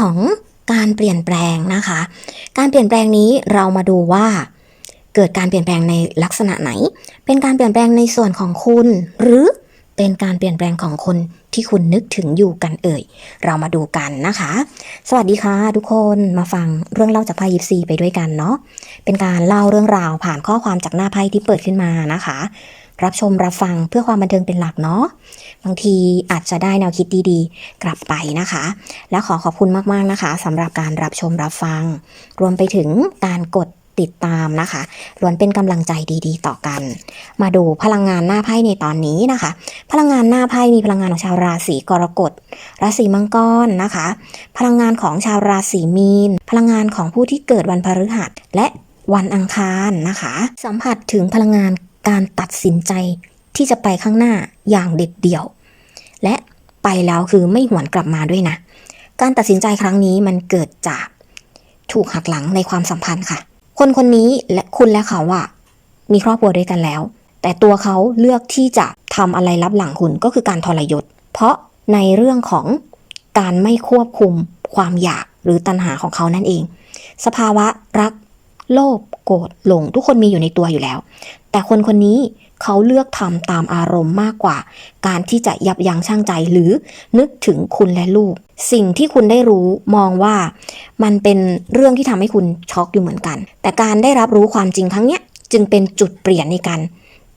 ของการเปลี่ยนแปลงนะคะ การเปลี่ยนแปลงนี้เรามาดูว่า เกิดการเปลี่ยนแปลงในลักษณะไหน เป็นการเปลี่ยนแปลงในส่วนของคุณ หรือเป็นการเปลี่ยนแปลงของคนที่คุณนึกถึงอยู่กันเอ่ย เรามาดูกันนะคะ สวัสดีค่ะทุกคนมาฟังเรื่องเล่าจากไพ่ยิปซีไปด้วยกันเนาะเป็นการเล่าเรื่องราวผ่านข้อความจากหน้าไพ่ที่เปิดขึ้นมานะคะ รับชมรับฟังเพื่อความบันเทิงเป็นหลักเนาะบางทีอาจจะได้แนวคิดดีๆ กลับไปนะคะ และขอขอบคุณมากๆนะคะสำหรับการรับชมรับฟัง รวมไปถึงการกดติดตามนะคะล้วนเป็นกำลังใจดีๆ ต่อกัน มาดูพลังงานหน้าไพ่ในตอนนี้นะคะ พลังงานหน้าไพ่มีพลังงานของชาวราศีกรกฎ ราศีมังกรนะคะ พลังงานของชาวราศีมีน พลังงานของผู้ที่เกิดวันพฤหัสและวันอังคารนะคะ สัมผัสถึงพลังงาน การตัดสินใจที่จะไปข้างหน้าอย่างเด็ดเดี่ยว และไปแล้วคือไม่หวนกลับมาด้วยนะ การตัดสินใจครั้งนี้มันเกิดจากถูกหักหลังในความสัมพันธ์ค่ะ คนคนนี้และคุณและเขาอะมีครอบครัวด้วยกันแล้ว แต่ตัวเขาเลือกที่จะทำอะไรลับหลังคุณก็คือการทรยศ เพราะในเรื่องของการไม่ควบคุมความอยากหรือตัณหาของเขานั่นเอง สภาวะรัก โลภโกรธหลงทุกคนมีอยู่ในตัวอยู่แล้ว แต่คนคนนี้เขาเลือกทำตามอารมณ์มากกว่า การที่จะยับยั้งชั่งใจหรือนึกถึงคุณและลูก สิ่งที่คุณได้รู้มองว่ามันเป็นเรื่องที่ทำให้คุณช็อกอยู่เหมือนกัน แต่การได้รับรู้ความจริงครั้งเนี้ยจึงเป็นจุดเปลี่ยนในการ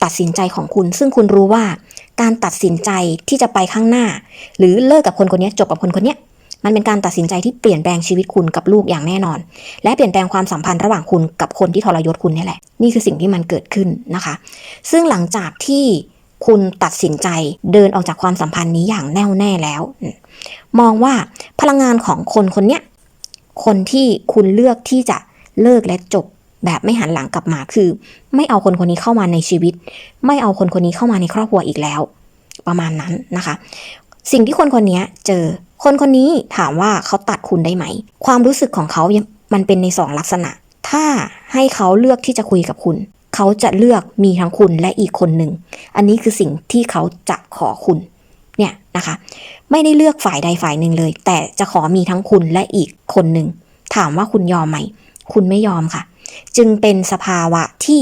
ตัดสินใจของคุณ ซึ่งคุณรู้ว่า การตัดสินใจที่จะไปข้างหน้า หรือเลิกกับคนคนนี้จบกับคนคนนี้ มันเป็นการตัดสินใจที่เปลี่ยนแปลงชีวิตคุณกับลูกอย่างแน่นอน และเปลี่ยนแปลงความสัมพันธ์ระหว่างคุณกับคนที่ทรยศคุณนี่แหละ นี่คือสิ่งที่มันเกิดขึ้นนะคะ ซึ่งหลังจากที่คุณตัดสินใจเดินออกจากความสัมพันธ์นี้อย่างแน่วแน่แล้ว มองว่าพลังงานของคนคนเนี้ยคนที่คุณเลือกที่จะเลิกและจบแบบไม่หันหลังกลับมาคือ ไม่เอาคนคนนี้เข้ามาในชีวิต ไม่เอาคนคนนี้เข้ามาในครอบครัวอีกแล้ว ประมาณนั้นนะคะ สิ่งที่คนคนนี้เจอ คนคนนี้ถามว่าเขาตัดคุณได้ไหม ความรู้สึกของเขามันเป็นในสองลักษณะ ถ้าให้เขาเลือกที่จะคุยกับคุณ เขาจะเลือกมีทั้งคุณและอีกคนหนึ่ง อันนี้คือสิ่งที่เขาจะขอคุณ เนี่ยนะคะ ไม่ได้เลือกฝ่ายใดฝ่ายหนึ่งเลย แต่จะขอมีทั้งคุณและอีกคนหนึ่ง ถามว่าคุณยอมไหม คุณไม่ยอมค่ะ จึงเป็นสภาวะที่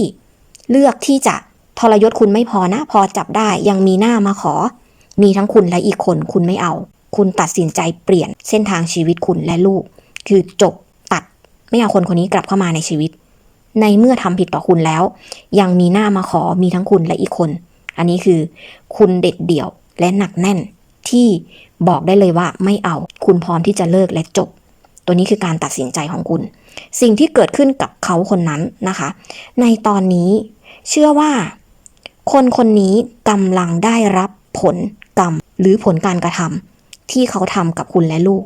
เลือกที่จะทรยศคุณไม่พอนะ พอจับได้ยังมีหน้ามาขอ มีทั้งคุณและอีกคนคุณไม่เอา คุณตัดสินใจเปลี่ยนเส้นทางชีวิตคุณและลูก คือจบตัดไม่เอาคนคนนี้กลับเข้ามาในชีวิต ในเมื่อทำผิดต่อคุณแล้ว ยังมีหน้ามาขอมีทั้งคุณและอีกคน อันนี้คือ คุณเด็ดเดี่ยวและหนักแน่นที่บอกได้เลยว่าไม่เอา คุณพร้อมที่จะเลิกและจบ ตัวนี้คือการตัดสินใจของคุณ สิ่งที่เกิดขึ้นกับเขาคนนั้นนะคะ ในตอนนี้เชื่อว่า คนคนนี้กำลังได้รับ ผลกรรมหรือผลการกระทำที่เขาทำกับคุณและลูก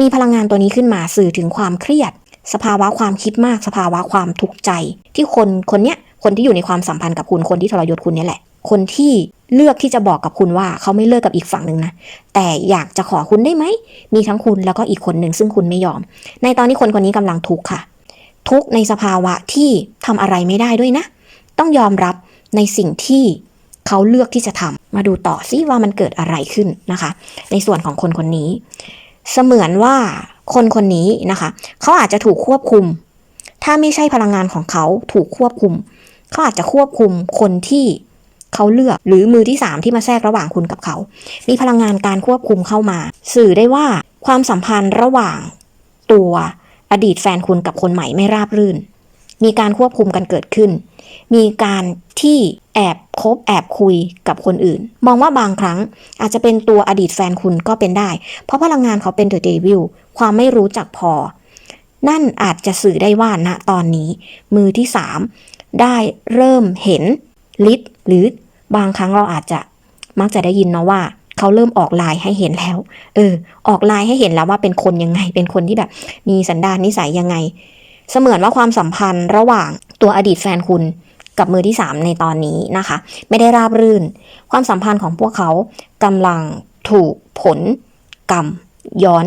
มีพลังงานตัวนี้ขึ้นมาสื่อถึงความเครียด สภาวะความคิดมาก สภาวะความทุกข์ใจ ที่คนคนเนี้ยคนที่อยู่ในความสัมพันธ์กับคุณคนที่ทรยศคุณเนี่ยแหละ คนที่เลือกที่จะบอกกับคุณว่าเขาไม่เลิกกับอีกฝั่งหนึ่งนะ แต่อยากจะขอคุณได้ไหม มีทั้งคุณแล้วก็อีกคนหนึ่งซึ่งคุณไม่ยอม ในตอนนี้คนคนนี้กำลังทุกข์ค่ะ ทุกข์ในสภาวะที่ทำอะไรไม่ได้ด้วยนะ ต้องยอมรับในสิ่งที่ เขาเลือกที่จะทำมาดูต่อซิว่ามันเกิดอะไรขึ้นนะคะ ในส่วนของคนคนนี้ เสมือนว่าคนคนนี้นะคะ เขาอาจจะถูกควบคุม ถ้าไม่ใช่พลังงานของเขาถูกควบคุม เขาอาจจะควบคุมคนที่เขาเลือกหรือมือที่สามที่มาแทรกระหว่างคุณกับเขา มีพลังงานการควบคุมเข้ามา สื่อได้ว่าความสัมพันธ์ระหว่างตัวอดีตแฟนคุณกับคนใหม่ไม่ราบรื่น มีการควบคุมกันเกิดขึ้น มีการที่แอบ คบแอบคุยกับคนอื่น มองว่าบางครั้งอาจจะเป็นตัวอดีตแฟนคุณก็เป็นได้ เพราะพลังงานเขาเป็นเดอะเดวิลความไม่รู้จักพอ นั่นอาจจะสื่อได้ว่าณตอนนี้ มือที่สามได้เริ่มเห็นฤทธิ์หรือบางครั้งเราอาจจะมักจะได้ยินเนาะว่าเขาเริ่มออกลายให้เห็นแล้ว เออ ออกลายให้เห็นแล้วว่าเป็นคนยังไง เป็นคนที่แบบ มีสันดานนิสัยยังไง เสมือนว่าความสัมพันธ์ระหว่างตัวอดีตแฟนคุณ กับมือที่สามในตอนนี้นะคะ ไม่ได้ราบรื่น ความสัมพันธ์ของพวกเขากำลังถูกผลกรรมย้อน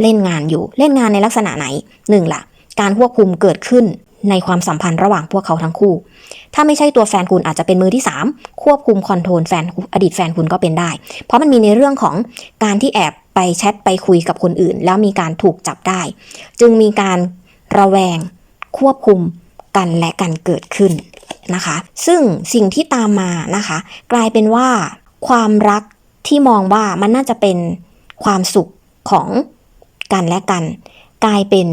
เล่นงานอยู่ เล่นงานในลักษณะไหนหนึ่งล่ะ การควบคุมเกิดขึ้นในความสัมพันธ์ระหว่างพวกเขาทั้งคู่ ถ้าไม่ใช่ตัวแฟนคุณอาจจะเป็นมือที่ 3 ควบคุมคอนโทรลแฟนอดีตแฟนคุณก็เป็นได้ เพราะมันมีในเรื่องของการที่แอบไปแชทไปคุยกับคนอื่น แล้วมีการถูกจับได้ จึงมีการระแวงควบคุม กันและกันเกิดขึ้นนะคะ ซึ่งสิ่งที่ตามมานะคะ กลายเป็นว่าความรักที่มองว่ามันน่าจะเป็นความสุขของกันและกัน กลายเป็น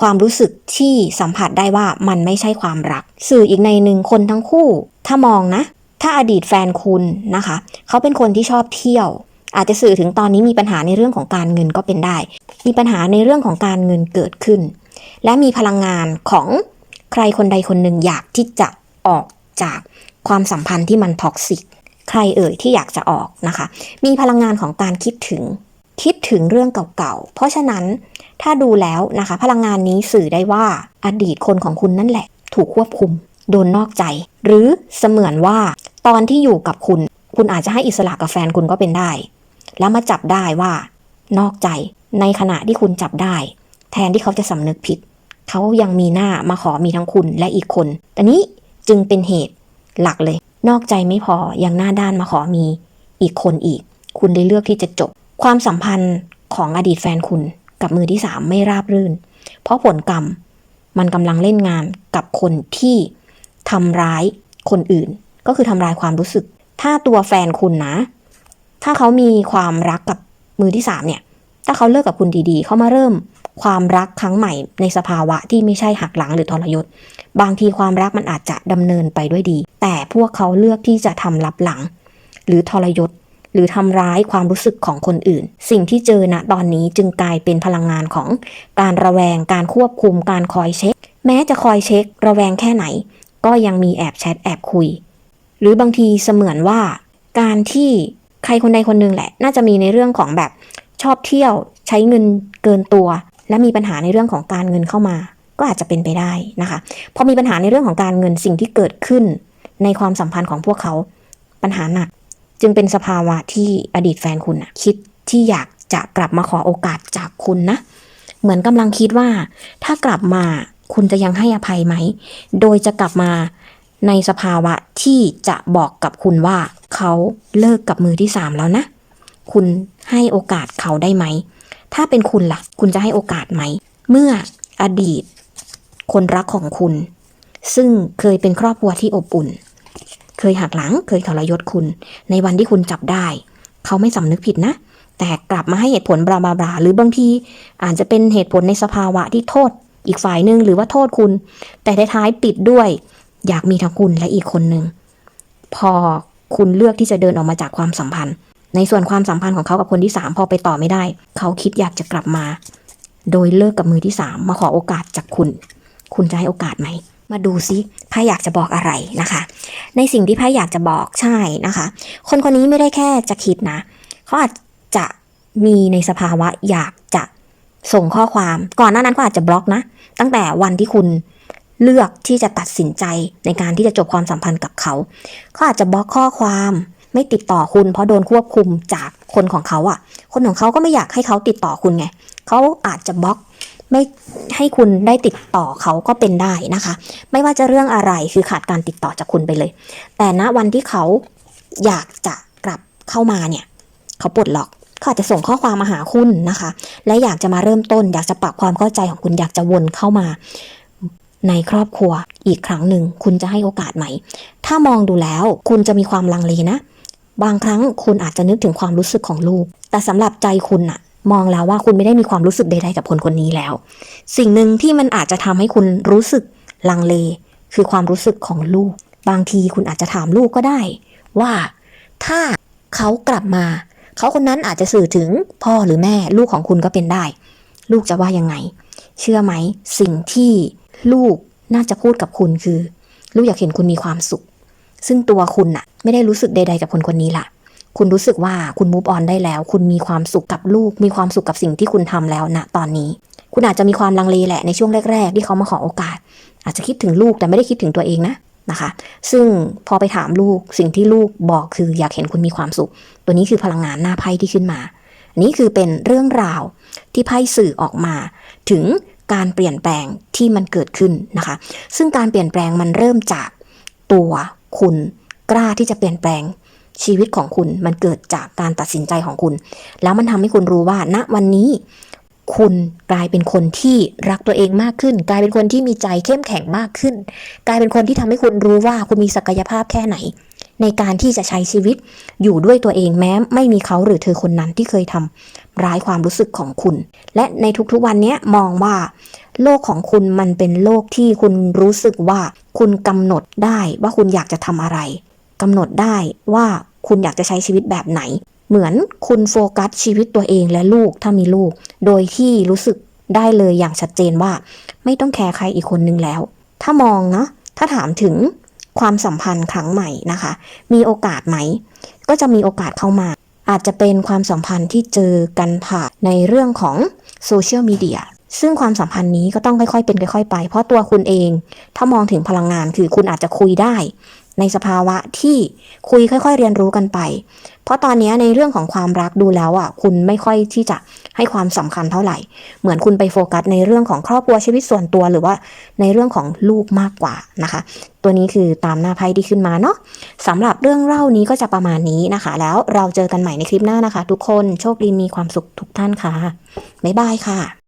ความรู้สึกที่สัมผัสได้ว่ามันไม่ใช่ความรัก สื่ออีกในหนึ่งคนทั้งคู่ ถ้ามองนะ ถ้าอดีตแฟนคุณนะคะ เขาเป็นคนที่ชอบเที่ยว อาจจะสื่อถึงตอนนี้มีปัญหาในเรื่องของการเงินก็เป็นได้ มีปัญหาในเรื่องของการเงินเกิดขึ้น และมีพลังงานของ ใครคนใดคนหนึ่งอยากที่จะออกจากความสัมพันธ์ที่มันท็อกซิก ใครเอ่ยที่อยากจะออกนะคะ มีพลังงานของการคิดถึง คิดถึงเรื่องเก่าๆ เพราะฉะนั้นถ้าดูแล้วนะคะ พลังงานนี้สื่อได้ว่าอดีตคนของคุณนั่นแหละ ถูกควบคุม โดนนอกใจ หรือเสมือนว่าตอนที่อยู่กับคุณ คุณอาจจะให้อิสระกับแฟนคุณก็เป็นได้ แล้วมาจับได้ว่า นอกใจในขณะที่คุณจับได้ แทนที่เขาจะสำนึกผิด เขายังมีหน้ามาขอมีทั้งคุณและอีกคนแต่นี้จึงเป็นเหตุหลักเลย นอกใจไม่พอยังหน้าด้านมาขอมีอีกคนอีก คุณได้เลือกที่จะจบ ความสัมพันธ์ของอดีตแฟนคุณกับมือที่สามไม่ราบรื่น เพราะผลกรรมมันกำลังเล่นงานกับคนที่ทำร้ายคนอื่น ก็คือทำร้ายความรู้สึก ถ้าตัวแฟนคุณนะ ถ้าเขามีความรักกับมือที่สามเนี่ย ถ้าเขาเลิกกับคุณดีๆ เขามาเริ่ม ความรักครั้งใหม่ในสภาวะที่ไม่ใช่หักหลังหรือทรยศ บางทีความรักมันอาจจะดำเนินไปด้วยดี แต่พวกเขาเลือกที่จะทำลับหลัง หรือทรยศ หรือทำร้ายความรู้สึกของคนอื่น สิ่งที่เจอณตอนนี้จึงกลายเป็นพลังงานของการระแวงการควบคุมการคอยเช็ค แม้จะคอยเช็ค ระแวงแค่ไหน ก็ยังมีแอบแชทแอบคุย หรือบางทีเสมือนว่า การที่ใครคนใดคนหนึ่งแหละ น่าจะมีในเรื่องของแบบชอบเที่ยวใช้เงินเกินตัว และมีปัญหาในเรื่องของการเงินเข้ามา ก็อาจจะเป็นไปได้นะคะพอมีปัญหาในเรื่องของการเงินสิ่งที่เกิดขึ้น ในความสัมพันธ์ของพวกเขาปัญหาหนัก จึงเป็นสภาวะที่อดีตแฟนคุณคิดที่อยากจะกลับมาขอโอกาสจากคุณนะ เหมือนกำลังคิดว่า ถ้ากลับมาคุณจะยังให้อภัยไหม โดยจะกลับมาในสภาวะที่จะบอกกับคุณว่า เขาเลิกกับมือที่สามแล้วนะ คุณให้โอกาสเขาได้ไหม ถ้าเป็นคุณล่ะ คุณจะให้โอกาสไหม เมื่ออดีต คนรักของคุณ ซึ่งเคยเป็นครอบครัวที่อบอุ่น เคยหักหลัง เคยทรยศคุณ ในวันที่คุณจับได้ เขาไม่สำนึกผิดนะ แต่กลับมาให้เหตุผลบลาบลาบลาหรือบางทีอาจจะเป็นเหตุผลในสภาวะที่โทษ อีกฝ่ายหนึ่งหรือว่าโทษคุณ แต่ท้ายปิดด้วย อยากมีทั้งคุณและอีกคนหนึ่งพอคุณเลือกที่จะเดินออกมาจากความสัมพันธ์ ในส่วนความสัมพันธ์ของเขากับคนที่สามพอไปต่อไม่ได้ เขาคิดอยากจะกลับมา โดยเลิกกับมือที่สามมาขอโอกาสจากคุณ คุณจะให้โอกาสไหม มาดูซิไพ่อยากจะบอกอะไรนะคะ ในสิ่งที่ไพ่อยากจะบอกใช่นะคะ คนคนนี้ไม่ได้แค่จะคิดนะ เขาอาจจะมีในสภาวะอยากจะส่งข้อความ ก่อนหน้านั้นเขาอาจจะบล็อกนะ ตั้งแต่วันที่คุณเลือกที่จะตัดสินใจในการที่จะจบความสัมพันธ์กับเขา เขาอาจจะบล็อกข้อความ ไม่ติดต่อคุณเพราะโดนควบคุมจากคนของเขาอะ่ะ คนของเขาก็ไม่อยากให้เขาติดต่อคุณไงเขาอาจจะบล็อกไม่ให้คุณได้ติดต่อเขาก็เป็นได้นะคะ ไม่ว่าจะเรื่องอะไรคือขาดการติดต่อจากคุณไปเลย แต่ณวันที่เขาอยากจะกลับเข้ามาเนี่ยเขาปลดล็อกเขาอาจจะส่งข้อความมาหาคุณนะคะ และอยากจะมาเริ่มต้น อยากจะปรับความเข้าใจของคุณอยากจะวนเข้ามา ในครอบครัวอีกครั้งหนึ่งคุณจะให้โอกาสไหม ถ้ามองดูแล้วคุณจะมีความลังเลนะ บางครั้งคุณอาจจะนึกถึงความรู้สึกของลูก แต่สำหรับใจคุณอะมองแล้วว่าคุณไม่ได้มีความรู้สึกใด ๆ กับคนคนนี้แล้ว สิ่งหนึ่งที่มันอาจจะทำให้คุณรู้สึกลังเล คือความรู้สึกของลูก บางทีคุณอาจจะถามลูกก็ได้ ว่าถ้าเขากลับมา เขาคนนั้นอาจจะสื่อถึงพ่อหรือแม่ลูกของคุณก็เป็นได้ ลูกจะว่ายังไง เชื่อไหมสิ่งที่ลูกน่าจะพูดกับคุณคือ ลูกอยากเห็นคุณมีความสุข ซึ่งตัวคุณน่ะ ไม่ได้รู้สึกใด ๆ กับคนคนนี้ล่ะ คุณรู้สึกว่าคุณมูฟออนได้แล้ว คุณมีความสุขกับลูก มีความสุขกับสิ่งที่คุณทำแล้วณตอนนี้ คุณอาจจะมีความลังเลแหละในช่วงแรก ๆ ที่เขามาขอโอกาส อาจจะคิดถึงลูกแต่ไม่ได้คิดถึงตัวเองนะนะคะ ซึ่งพอไปถามลูกสิ่งที่ลูกบอกคืออยากเห็นคุณมีความสุข ตัวนี้คือพลังงานหน้าไพ่ที่ขึ้นมา นี่คือเป็นเรื่องราวที่ไพ่สื่อออกมา ถึงการเปลี่ยนแปลงที่มันเกิดขึ้นนะคะ ซึ่งการเปลี่ยนแปลงมันเริ่มจากตัว คุณกล้าที่จะเปลี่ยนแปลงชีวิตของคุณมันเกิดจากการตัดสินใจของคุณ แล้วมันทำให้คุณรู้ว่าณวันนี้ คุณกลายเป็นคนที่รักตัวเองมากขึ้น กลายเป็นคนที่มีใจเข้มแข็งมากขึ้น กลายเป็นคนที่ทำให้คุณรู้ว่าคุณมีศักยภาพแค่ไหน ในการที่จะใช้ชีวิตอยู่ด้วยตัวเองแม้ไม่มีเขาหรือเธอคนนั้นที่เคยทำร้ายความรู้สึกของคุณ และในทุกๆวันนี้มองว่า โลกของคุณมันเป็นโลกที่คุณรู้สึกว่าคุณกำหนดได้ว่าคุณอยากจะทำอะไรกำหนดได้ว่าคุณอยากจะใช้ชีวิตแบบไหน เหมือนคุณโฟกัสชีวิตตัวเองและลูกถ้ามีลูก โดยที่รู้สึกได้เลยอย่างชัดเจนว่า ไม่ต้องแคร์ใครอีกคนนึงแล้ว ถ้ามองเนาะถ้าถามถึง ความสัมพันธ์ครั้งใหม่นะคะ มีโอกาสไหม ก็จะมีโอกาสเข้ามา อาจจะเป็นความสัมพันธ์ที่เจอกันผ่านในเรื่องของโซเชียลมีเดียซึ่งความสัมพันธ์นี้ก็ต้องค่อยๆเป็นค่อยๆไป เพราะตัวคุณเอง ถ้ามองถึงพลังงานคือคุณอาจจะคุยได้ ในสภาวะที่คุยค่อย ๆ เรียนรู้กันไป เพราะตอนนี้ในเรื่องของความรักดูแล้วอะคุณไม่ค่อยที่จะให้ความสำคัญเท่าไหร่ เหมือนคุณไปโฟกัสในเรื่องของครอบครัวชีวิตส่วนตัวหรือว่าในเรื่องของลูกมากกว่านะคะ ตัวนี้คือตามหน้าไพ่ที่ขึ้นมาเนาะสำหรับเรื่องเล่านี้ก็จะประมาณนี้นะคะ แล้วเราเจอกันใหม่ในคลิปหน้านะคะ ทุกคนโชคดีมีความสุขทุกท่านค่ะบ๊ายบายค่ะ